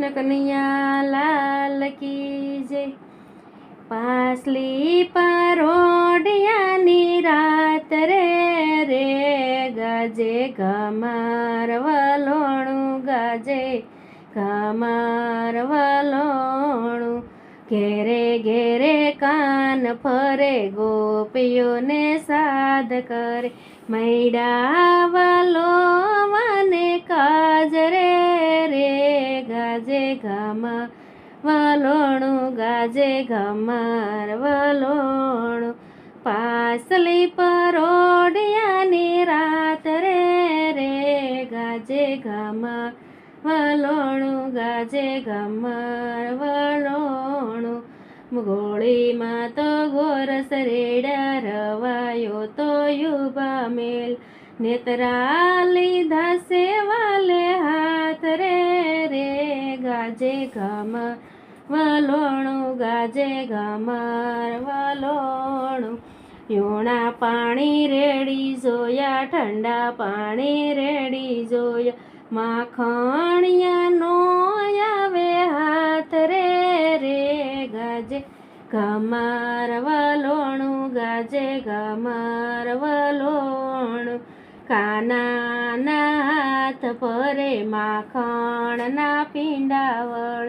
કૃષ્ણ કનૈયા લાલ કી જય. પાસલી પરોડિયાની રાત રે રે ગાજે ગમાર વલોણું ગાજે ગમાર વલોણું. ઘેરે ઘેરે કાન ફરે, ગોપીઓને સાદ કરે. મૈડા વલો મને કાજ રે રે ગાજે ગમા, વલોણું ગાજે ગમાર વલોણું પાસલી પરોડિયાની રાત રે રે ગાજે ગમા, વલોણું ગાજે ગમાર વલોણું ગોળીમાં તો ગોરસ રેડા રવાયો તો યુબા મેલ, નેતરા લીધા સેવાલે હાથ ગાજે ગમા, વલોણું ગાજે ગમાર વલોણું. યોણા પાણી રેડી જોયા, ઠંડા પાણી રેડી જોયા. માખણિયાનો આવે હાથ રે રે ગાજે ગમાર વલોણું ગાજે ગમાર વલોણું. કાનાના હાથ પરે માખણના પીંડાવળ.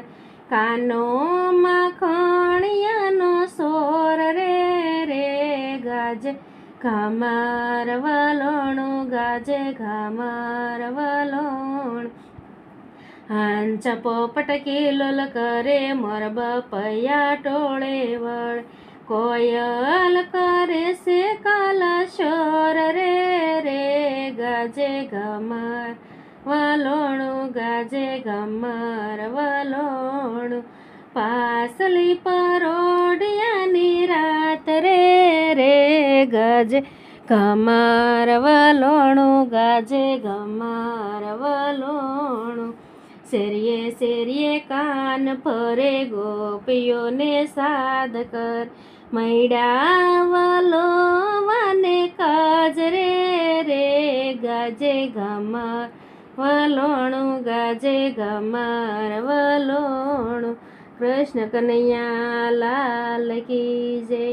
કાનો માખણિયાનો સોર રે રે ગાજે. ઘામાર વલોણું ગાજે, ઘામાર વલોણ. હાંચ પોપટ કિલોલ કરે મોર બપૈયા ટોળે વળ. કોયલ કરે છે ગાજે ગમાર, વલોણું ગાજે ગમર, વલોણું પાસલી પરોડિયાની રાત રે રે ગાજે ગમર, વલોણું ગાજે ગમર, વલોણું શેરીએ શેરીએ કાન ફરે ગોપીઓને સાદ કર, મૈડા વલો ગાજે ગમાર વલોણું ગાજે ગમાર વલોણું કૃષ્ણ કનૈયા લાલ કી જય.